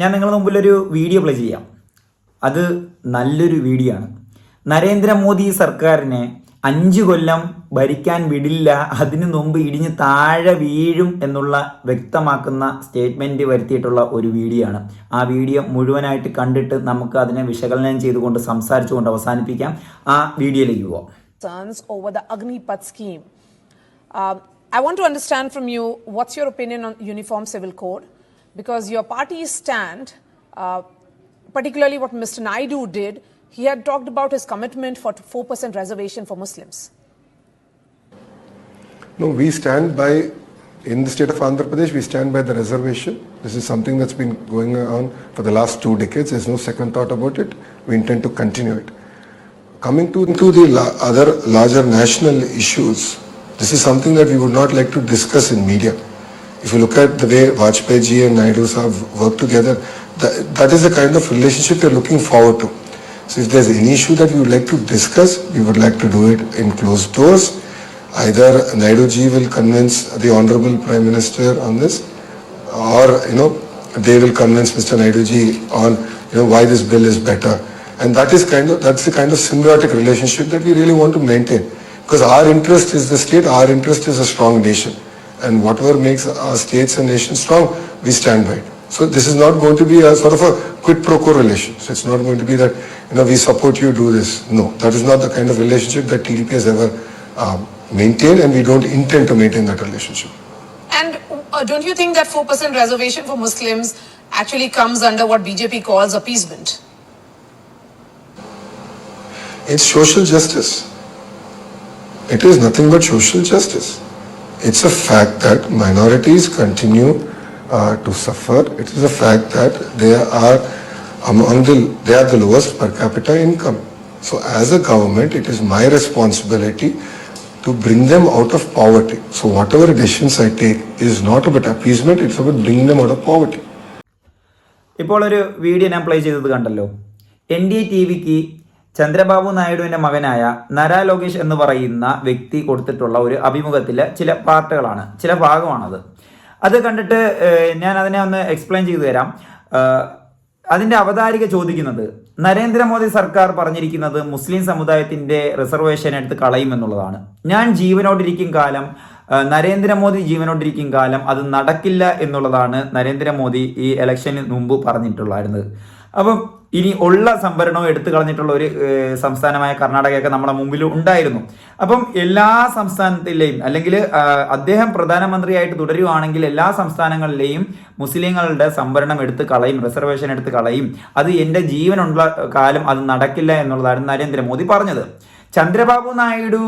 ഞാൻ നിങ്ങളുടെ മുമ്പിൽ ഒരു വീഡിയോ പ്ലേ ചെയ്യാം. അത് നല്ലൊരു വീഡിയോ ആണ്. നരേന്ദ്രമോദി സർക്കാരിനെ അഞ്ച് കൊല്ലം ഭരിക്കാൻ വിടില്ല അതിനു മുമ്പ് ഇടിഞ്ഞ് താഴെ വീഴും എന്നുള്ള വ്യക്തമാക്കുന്ന സ്റ്റേറ്റ്മെന്റ് വരുത്തിയിട്ടുള്ള ഒരു വീഡിയോ ആണ്. ആ വീഡിയോ മുഴുവനായിട്ട് കണ്ടിട്ട് നമുക്ക് അതിനെ വിശകലനം ചെയ്തുകൊണ്ട് സംസാരിച്ചുകൊണ്ട് അവസാനിപ്പിക്കാം. ആ വീഡിയോയിലേക്ക് പോവാം. Um, I want to understand from you what's your opinion on Uniform Civil Code, because your party's stand, uh, particularly what Mr. Naidu did, he had talked about his commitment for 4% reservation for Muslims. No, we stand by, in the state of Andhra Pradesh, we stand by the reservation. This is something that's been going on for the last two decades. There's no second thought about it. We intend to continue it. Coming to, to the la- other larger national issues, this is something that we would not like to discuss in media. If you look at the way Vajpayee ji and Naidu have worked together, that, that is the kind of relationship we're looking forward to. So if there's any issue that we would like to discuss, we would like to do it in closed doors. Either Naidu ji will convince the Honorable Prime Minister on this, or, you know, they will convince Mr. Naidu ji on, you know, why this bill is better. And that is kind of, that's the kind of symbiotic relationship that we really want to maintain. Because our interest is the state, our interest is a strong nation. And whatever makes our states and nations strong, we stand by it. So this is not going to be a sort of a quid pro quo relation. So it's not going to be that, you know, we support you, do this. No, that is not the kind of relationship that TDP has ever um, maintained and we don't intend to maintain that relationship. And uh, don't you think that 4% reservation for Muslims actually comes under what BJP calls appeasement? It's social justice. It is nothing but social justice. It's a fact that minorities continue uh, to suffer. It is a fact that they are among the they are the lowest per capita income. So as a government, it is my responsibility to bring them out of poverty. So whatever decisions I take is not about appeasement, it's about bringing them out of poverty. ഇപ്പോൾ ഒരു video ഞാൻ play ചെയ്തത് കണ്ടല്ലോ N D T വിക്ക് ചന്ദ്രബാബു നായിഡുവിന്റെ മകനായ നര ലോകേഷ് എന്ന് പറയുന്ന വ്യക്തി കൊടുത്തിട്ടുള്ള ഒരു അഭിമുഖത്തിലെ ചില പാർട്ടുകളാണ് ചില ഭാഗമാണത്. അത് കണ്ടിട്ട് ഞാൻ അതിനെ ഒന്ന് എക്സ്പ്ലെയിൻ ചെയ്തു തരാം. അതിന്റെ അവതാരിക ചോദിക്കുന്നത് നരേന്ദ്രമോദി സർക്കാർ പറഞ്ഞിരിക്കുന്നത് മുസ്ലിം സമുദായത്തിന്റെ റിസർവേഷൻ എടുത്ത് കളയുമെന്നുള്ളതാണ് ഞാൻ ജീവനോടിരിക്കും കാലം നരേന്ദ്രമോദി ജീവനോടിരിക്കും കാലം അത് നടക്കില്ല എന്നുള്ളതാണ് നരേന്ദ്രമോദി ഈ ഇലക്ഷന് മുമ്പ് പറഞ്ഞിട്ടുള്ളായിരുന്നത്. അപ്പം ഇനി ഉള്ള സംവരണവും എടുത്തു കളഞ്ഞിട്ടുള്ള ഒരു സംസ്ഥാനമായ കർണാടകയൊക്കെ നമ്മുടെ മുമ്പിൽ ഉണ്ടായിരുന്നു. അപ്പം എല്ലാ സംസ്ഥാനത്തിലെയും അല്ലെങ്കിൽ അദ്ദേഹം പ്രധാനമന്ത്രിയായിട്ട് തുടരുവാണെങ്കിൽ എല്ലാ സംസ്ഥാനങ്ങളിലെയും മുസ്ലിങ്ങളുടെ സംവരണം എടുത്ത് കളയും റിസർവേഷൻ എടുത്ത് കളയും. അത് എന്റെ ജീവനുള്ള കാലം അത് നടക്കില്ല എന്നുള്ളതാണ് നരേന്ദ്രമോദി പറഞ്ഞത്. ചന്ദ്രബാബു നായിഡു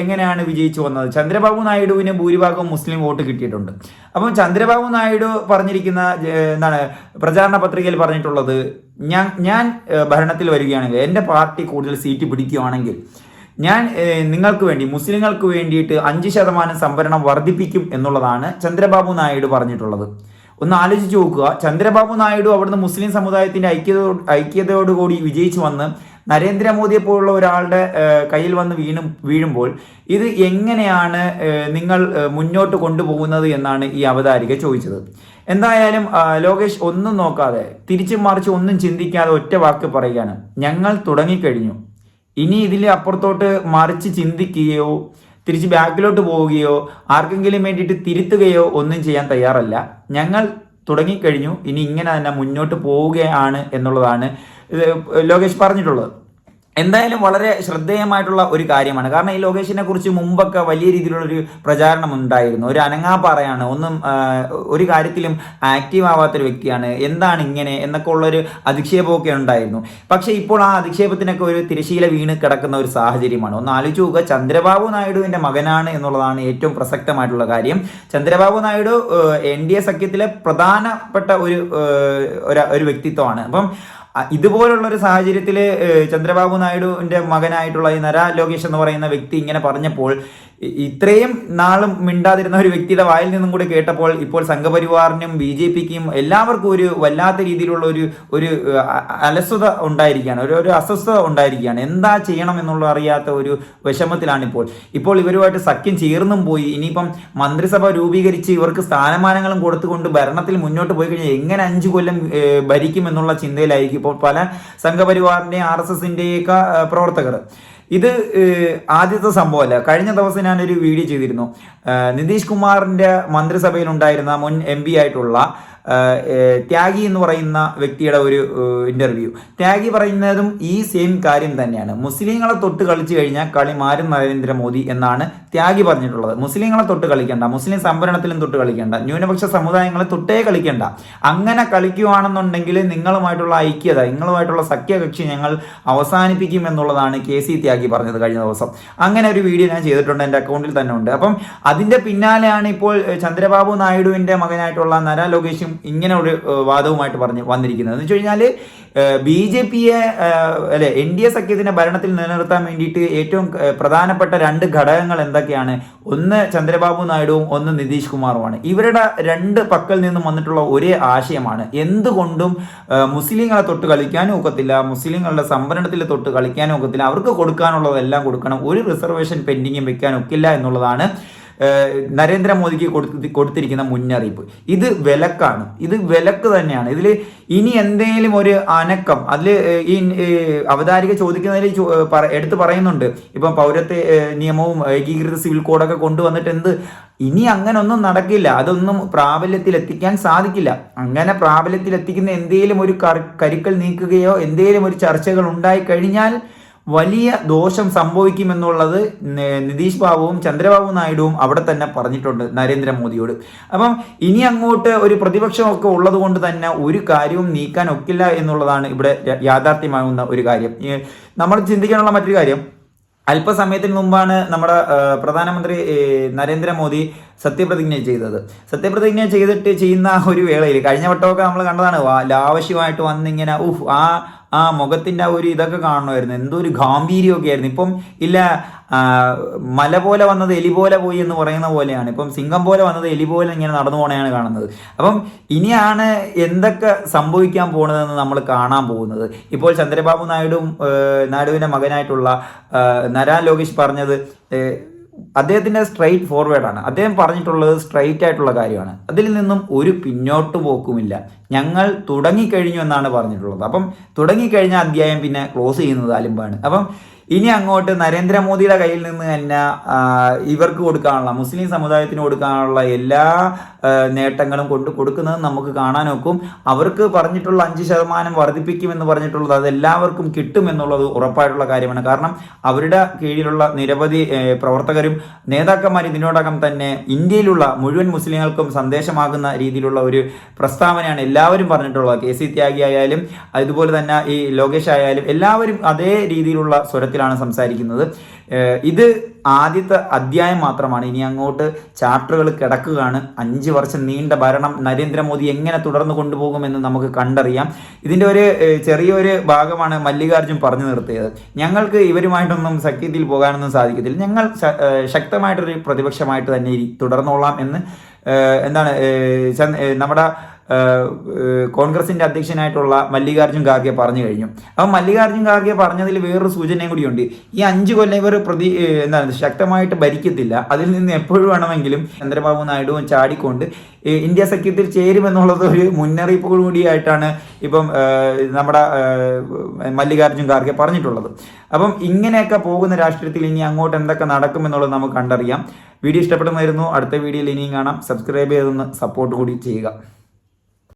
എങ്ങനെയാണ് വിജയിച്ചു വന്നത്? ചന്ദ്രബാബു നായിഡുവിന് ഭൂരിഭാഗം മുസ്ലിം വോട്ട് കിട്ടിയിട്ടുണ്ട്. അപ്പം ചന്ദ്രബാബു നായിഡു പറഞ്ഞിരിക്കുന്ന എന്താണ് പ്രചാരണ പത്രികയിൽ പറഞ്ഞിട്ടുള്ളത് ഞാൻ ഞാൻ ഭരണത്തിൽ വരികയാണെങ്കിൽ എന്റെ പാർട്ടി കൂടുതൽ സീറ്റ് പിടിക്കുകയാണെങ്കിൽ ഞാൻ നിങ്ങൾക്ക് വേണ്ടി മുസ്ലിങ്ങൾക്ക് വേണ്ടിയിട്ട് അഞ്ച് ശതമാനം സംവരണം വർദ്ധിപ്പിക്കും എന്നുള്ളതാണ് ചന്ദ്രബാബു നായിഡു പറഞ്ഞിട്ടുള്ളത്. ഒന്ന് ആലോചിച്ച് നോക്കുക ചന്ദ്രബാബു നായിഡു അവിടുന്ന് മുസ്ലിം സമുദായത്തിന്റെ ഐക്യതോ ഐക്യതയോടുകൂടി വിജയിച്ചു വന്ന് നരേന്ദ്രമോദിയെ പോലുള്ള ഒരാളുടെ കയ്യിൽ വന്ന് വീണും വീഴുമ്പോൾ ഇത് എങ്ങനെയാണ് നിങ്ങൾ മുന്നോട്ട് കൊണ്ടുപോകുന്നത് എന്നാണ് ഈ അവതാരിക ചോദിച്ചത്. എന്തായാലും ലോകേഷ് ഒന്നും നോക്കാതെ തിരിച്ചു മറിച്ച് ഒന്നും ചിന്തിക്കാതെ ഒറ്റ വാക്ക് പറയുകയാണ്. ഞങ്ങൾ തുടങ്ങിക്കഴിഞ്ഞു. ഇനി ഇതിൽ അപ്പുറത്തോട്ട് മറിച്ച് ചിന്തിക്കുകയോ തിരിച്ച് ബാക്കിലോട്ട് പോവുകയോ ആർക്കെങ്കിലും വേണ്ടിയിട്ട് തിരുത്തുകയോ ഒന്നും ചെയ്യാൻ തയ്യാറല്ല. ഞങ്ങൾ തുടങ്ങിക്കഴിഞ്ഞു. ഇനി ഇങ്ങനെ തന്നെ മുന്നോട്ട് പോവുകയാണ് എന്നുള്ളതാണ് ലോകേഷ് പറഞ്ഞിട്ടുള്ളത്. എന്തായാലും വളരെ ശ്രദ്ധേയമായിട്ടുള്ള ഒരു കാര്യമാണ്. കാരണം ഈ ലോകേഷിനെ കുറിച്ച് മുമ്പൊക്കെ വലിയ രീതിയിലുള്ളൊരു പ്രചാരണം ഉണ്ടായിരുന്നു. ഒരു അനങ്ങാപ്പാറയാണ്. ഒന്നും ഒരു കാര്യത്തിലും ആക്റ്റീവ് ആവാത്തൊരു വ്യക്തിയാണ്. എന്താണ് ഇങ്ങനെ എന്നൊക്കെ ഉള്ളൊരു അധിക്ഷേപമൊക്കെ ഉണ്ടായിരുന്നു. പക്ഷേ ഇപ്പോൾ ആ അധിക്ഷേപത്തിനൊക്കെ ഒരു തിരശീല വീണ് കിടക്കുന്ന ഒരു സാഹചര്യമാണ്. ഒന്ന് ആലോചിച്ച് നോക്കുക. ചന്ദ്രബാബു നായിഡുവിന്റെ മകനാണ് എന്നുള്ളതാണ് ഏറ്റവും പ്രസക്തമായിട്ടുള്ള കാര്യം. Chandrababu Naidu N D A സഖ്യത്തിലെ പ്രധാനപ്പെട്ട ഒരു ഒരു- ഒരു വ്യക്തിത്വമാണ്. അപ്പം ഇതുപോലുള്ള ഒരു സാഹചര്യത്തിൽ ചന്ദ്രബാബു നായിഡുവിന്റെ മകനായിട്ടുള്ള ഈ നര ലോകേഷ് എന്ന് പറയുന്ന വ്യക്തി ഇങ്ങനെ പറഞ്ഞപ്പോൾ ഇത്രയും നാളും മിണ്ടാതിരുന്ന ഒരു വ്യക്തിയുടെ വായിൽ നിന്നും കൂടി കേട്ടപ്പോൾ ഇപ്പോൾ സംഘപരിവാറിനും ബി ജെ പിക്കും എല്ലാവർക്കും ഒരു വല്ലാത്ത രീതിയിലുള്ള ഒരു ഒരു അലസ്വത ഉണ്ടായിരിക്കുകയാണ്. ഒരു ഒരു അസ്വസ്ഥത ഉണ്ടായിരിക്കുകയാണ്. എന്താ ചെയ്യണം എന്നുള്ള അറിയാത്ത ഒരു വിഷമത്തിലാണ് ഇപ്പോൾ ഇപ്പോൾ ഇവരുമായിട്ട് സഖ്യം ചേർന്നും പോയി. ഇനിയിപ്പം മന്ത്രിസഭ രൂപീകരിച്ച് ഇവർക്ക് സ്ഥാനമാനങ്ങളും കൊടുത്തുകൊണ്ട് ഭരണത്തിൽ മുന്നോട്ട് പോയി കഴിഞ്ഞാൽ എങ്ങനെ അഞ്ചു കൊല്ലം ഭരിക്കും എന്നുള്ള ചിന്തയിലായിരിക്കും ഇപ്പോൾ പല സംഘപരിവാറിന്റെ ആർ എസ് എസിന്റെയൊക്കെ പ്രവർത്തകർ. ഇത് ആദ്യത്തെ സംഭവമല്ല. കഴിഞ്ഞ ദിവസം ഞാനൊരു വീഡിയോ ചെയ്തിരുന്നു. നിതീഷ് മന്ത്രിസഭയിൽ ഉണ്ടായിരുന്ന മുൻ എം ആയിട്ടുള്ള ത്യാഗി എന്ന് പറയുന്ന വ്യക്തിയുടെ ഒരു ഇന്റർവ്യൂ ത്യാഗി പറയുന്നതും ഈ സെയിം കാര്യം തന്നെയാണ്. മുസ്ലിങ്ങളെ തൊട്ട് കളിച്ചു കഴിഞ്ഞാൽ കളി മാറും നരേന്ദ്രമോദി എന്നാണ് ത്യാഗി പറഞ്ഞിട്ടുള്ളത്. മുസ്ലിങ്ങളെ തൊട്ട് കളിക്കേണ്ട മുസ്ലിം സംവരണത്തിലും തൊട്ട് കളിക്കേണ്ട ന്യൂനപക്ഷ സമുദായങ്ങളെ തൊട്ടേ കളിക്കേണ്ട. അങ്ങനെ കളിക്കുവാണെന്നുണ്ടെങ്കിൽ നിങ്ങളുമായിട്ടുള്ള ഐക്യത നിങ്ങളുമായിട്ടുള്ള സഖ്യകക്ഷി ഞങ്ങൾ അവസാനിപ്പിക്കും എന്നുള്ളതാണ് കെ സി ത്യാഗി പറഞ്ഞത് കഴിഞ്ഞ ദിവസം. അങ്ങനെ ഒരു വീഡിയോ ഞാൻ ചെയ്തിട്ടുണ്ട് എന്റെ അക്കൗണ്ടിൽ തന്നെ ഉണ്ട്. അപ്പം അതിന്റെ പിന്നാലെയാണ് ഇപ്പോൾ ചന്ദ്രബാബു നായിഡുവിന്റെ മകനായിട്ടുള്ള നര ലോകേഷും ഇങ്ങനെ ഒരു വാദവുമായിട്ട് പറഞ്ഞ് വന്നിരിക്കുന്നത്. എന്ന് വെച്ച് കഴിഞ്ഞാൽ ബി ജെ പിയെ അല്ലെ എൻ ഡി എ സഖ്യത്തിന്റെ ഭരണത്തിൽ നിലനിർത്താൻ വേണ്ടിയിട്ട് ഏറ്റവും പ്രധാനപ്പെട്ട രണ്ട് ഘടകങ്ങൾ എന്തൊക്കെയാണ്? ഒന്ന് ചന്ദ്രബാബു നായിഡുവും ഒന്ന് നിതീഷ് കുമാറുമാണ്. ഇവരുടെ രണ്ട് പക്കൽ നിന്നും വന്നിട്ടുള്ള ഒരേ ആശയമാണ്. എന്തുകൊണ്ടും മുസ്ലിങ്ങളെ തൊട്ട് കളിക്കാനും ഒക്കത്തില്ല മുസ്ലിങ്ങളുടെ സംവരണത്തിൽ തൊട്ട് കളിക്കാനും ഒക്കത്തില്ല അവർക്ക് കൊടുക്കാനുള്ളതെല്ലാം കൊടുക്കണം ഒരു റിസർവേഷൻ പെൻഡിങ്ങും വെക്കാൻ ഒക്കില്ല എന്നുള്ളതാണ് നരേന്ദ്രമോദിക്ക് കൊടുത്തി കൊടുത്തിരിക്കുന്ന മുന്നറിയിപ്പ്. ഇത് വിലക്കാണ്. ഇത് വിലക്ക് തന്നെയാണ്. ഇതിൽ ഇനി എന്തെങ്കിലും ഒരു അനക്കം അതിൽ ഈ അവതാരിക ചോദിക്കുന്നതിൽ എടുത്തു പറയുന്നുണ്ട്. ഇപ്പം പൗരത്വ നിയമവും ഏകീകൃത സിവിൽ കോഡൊക്കെ കൊണ്ടുവന്നിട്ട് എന്ത്? ഇനി അങ്ങനെ ഒന്നും നടക്കില്ല. അതൊന്നും പ്രാബല്യത്തിൽ എത്തിക്കാൻ സാധിക്കില്ല. അങ്ങനെ പ്രാബല്യത്തിൽ എത്തിക്കുന്ന എന്തെങ്കിലും ഒരു കരുക്കൾ നീക്കുകയോ എന്തെങ്കിലും ഒരു ചർച്ചകൾ ഉണ്ടായി കഴിഞ്ഞാൽ വലിയ ദോഷം സംഭവിക്കുമെന്നുള്ളത് നിതീഷ് ബാബുവും ചന്ദ്രബാബു നായിഡുവും അവിടെ തന്നെ പറഞ്ഞിട്ടുണ്ട് നരേന്ദ്രമോദിയോട്. അപ്പം ഇനി അങ്ങോട്ട് ഒരു പ്രതിപക്ഷമൊക്കെ ഉള്ളത് കൊണ്ട് തന്നെ ഒരു കാര്യവും നീക്കാൻ ഒക്കില്ല എന്നുള്ളതാണ് ഇവിടെ യാഥാർത്ഥ്യമാകുന്ന ഒരു കാര്യം. നമ്മൾ ചിന്തിക്കാനുള്ള മറ്റൊരു കാര്യം. അല്പസമയത്തിന് മുമ്പാണ് നമ്മുടെ പ്രധാനമന്ത്രി നരേന്ദ്രമോദി സത്യപ്രതിജ്ഞ ചെയ്തത്. സത്യപ്രതിജ്ഞ ചെയ്തിട്ട് ചെയ്യുന്ന ഒരു വേളയിൽ കഴിഞ്ഞ വട്ടമൊക്കെ നമ്മൾ കണ്ടതാണ് ലാവശ്യമായിട്ട് വന്നിങ്ങനെ ഉഫ് ആ ആ മുഖത്തിന്റെ ആ ഒരു ഇതൊക്കെ കാണുമായിരുന്നു എന്തോ ഒരു ഗാംഭീര്യമൊക്കെ ആയിരുന്നു. ഇപ്പം ഇല്ല മല പോലെ വന്നത് എലി പോലെ പോയി എന്ന് പറയുന്ന പോലെയാണ്. ഇപ്പം സിംഹം പോലെ വന്നത് എലി പോലെ ഇങ്ങനെ നടന്നു പോണെയാണ് കാണുന്നത്. അപ്പം ഇനിയാണ് എന്തൊക്കെ സംഭവിക്കാൻ പോകുന്നതെന്ന് നമ്മൾ കാണാൻ പോകുന്നത്. ഇപ്പോൾ ചന്ദ്രബാബു നായിഡുവും നായിഡുവിന്റെ മകനായിട്ടുള്ള നരാൻ നരാ ലോകേഷ് പറഞ്ഞത് ഏഹ്, അദ്ദേഹത്തിന്റെ സ്ട്രൈറ്റ് ഫോർവേഡ് ആണ്. അദ്ദേഹം പറഞ്ഞിട്ടുള്ളത് സ്ട്രൈറ്റ് ആയിട്ടുള്ള കാര്യമാണ്. അതിൽ നിന്നും ഒരു പിന്നോട്ട് പോക്കുമില്ല. ഞങ്ങൾ തുടങ്ങിക്കഴിഞ്ഞു എന്നാണ് പറഞ്ഞിട്ടുള്ളത്. അപ്പം തുടങ്ങിക്കഴിഞ്ഞ അധ്യായം പിന്നെ ക്ലോസ് ചെയ്യുന്നത് അലിമ്പാണ്. അപ്പം ഇനി അങ്ങോട്ട് നരേന്ദ്രമോദിയുടെ കയ്യിൽ നിന്ന് തന്നെ ഇവർക്ക് കൊടുക്കാനുള്ള മുസ്ലിം സമുദായത്തിന് കൊടുക്കാനുള്ള എല്ലാ നേട്ടങ്ങളും കൊണ്ട് കൊടുക്കുന്നത് നമുക്ക് കാണാനൊക്കും അവർക്ക് പറഞ്ഞിട്ടുള്ള അഞ്ച് ശതമാനം വർദ്ധിപ്പിക്കുമെന്ന് പറഞ്ഞിട്ടുള്ളത് അതെല്ലാവർക്കും കിട്ടുമെന്നുള്ളത് ഉറപ്പായിട്ടുള്ള കാര്യമാണ്. കാരണം അവരുടെ കീഴിലുള്ള നിരവധി പ്രവർത്തകരും നേതാക്കന്മാർ ഇതിനോടകം തന്നെ ഇന്ത്യയിലുള്ള മുഴുവൻ മുസ്ലിങ്ങൾക്കും സന്ദേശമാകുന്ന രീതിയിലുള്ള ഒരു പ്രസ്താവനയാണ് എല്ലാവരും പറഞ്ഞിട്ടുള്ളത്. കെ സി ത്യാഗി ആയാലും അതുപോലെ തന്നെ ഈ ലോകേഷ് ആയാലും എല്ലാവരും അതേ രീതിയിലുള്ള സ്വരത്തിലാണ് സംസാരിക്കുന്നത്. ഇത് ആദ്യത്തെ അധ്യായം മാത്രമാണ്. ഇനി അങ്ങോട്ട് ചാപ്റ്ററുകൾ കിടക്കുകയാണ്. അഞ്ച് വർഷം നീണ്ട ഭരണം നരേന്ദ്രമോദി എങ്ങനെ തുടർന്ന് കൊണ്ടുപോകുമെന്ന് നമുക്ക് കണ്ടറിയാം. ഇതിന്റെ ഒരു ചെറിയൊരു ഭാഗമാണ് മല്ലികാർജുൻ പറഞ്ഞു നിർത്തിയത്. ഞങ്ങൾക്ക് ഇവരുമായിട്ടൊന്നും സഖ്യത്തിൽ പോകാനൊന്നും സാധിക്കത്തില്ല. ഞങ്ങൾ ശക്തമായിട്ടൊരു പ്രതിപക്ഷമായിട്ട് തന്നെ തുടർന്നോളാം എന്ന് എന്താണ് നമ്മുടെ ഏഹ് അധ്യക്ഷനായിട്ടുള്ള മല്ലികാർജുൻ ഖാർഗെ പറഞ്ഞു കഴിഞ്ഞു. അപ്പം മല്ലികാർജുൻ ഖാർഗെ പറഞ്ഞതിൽ വേറൊരു സൂചനയും കൂടിയുണ്ട് ഈ അഞ്ച് കൊല്ലം ഇവർ പ്രതി എന്താണ് ശക്തമായിട്ട് ഭരിക്കത്തില്ല. അതിൽ നിന്ന് എപ്പോഴും വേണമെങ്കിലും ചന്ദ്രബാബു നായിഡുവും ചാടിക്കൊണ്ട് ഇന്ത്യ സഖ്യത്തിൽ ചേരുമെന്നുള്ളത് ഒരു മുന്നറിയിപ്പ് കൂടിയായിട്ടാണ് ഇപ്പം നമ്മുടെ മല്ലികാർജുൻ ഖാർഗെ പറഞ്ഞിട്ടുള്ളത്. അപ്പം ഇങ്ങനെയൊക്കെ പോകുന്ന രാഷ്ട്രീയത്തിൽ ഇനി അങ്ങോട്ട് എന്തൊക്കെ നടക്കുമെന്നുള്ളത് നമുക്ക് കണ്ടറിയാം. വീഡിയോ ഇഷ്ടപ്പെടുമായിരുന്നു അടുത്ത വീഡിയോയിൽ ഇനിയും കാണാം. സബ്സ്ക്രൈബ് ചെയ്തൊന്ന് സപ്പോർട്ട് കൂടി ചെയ്യുക.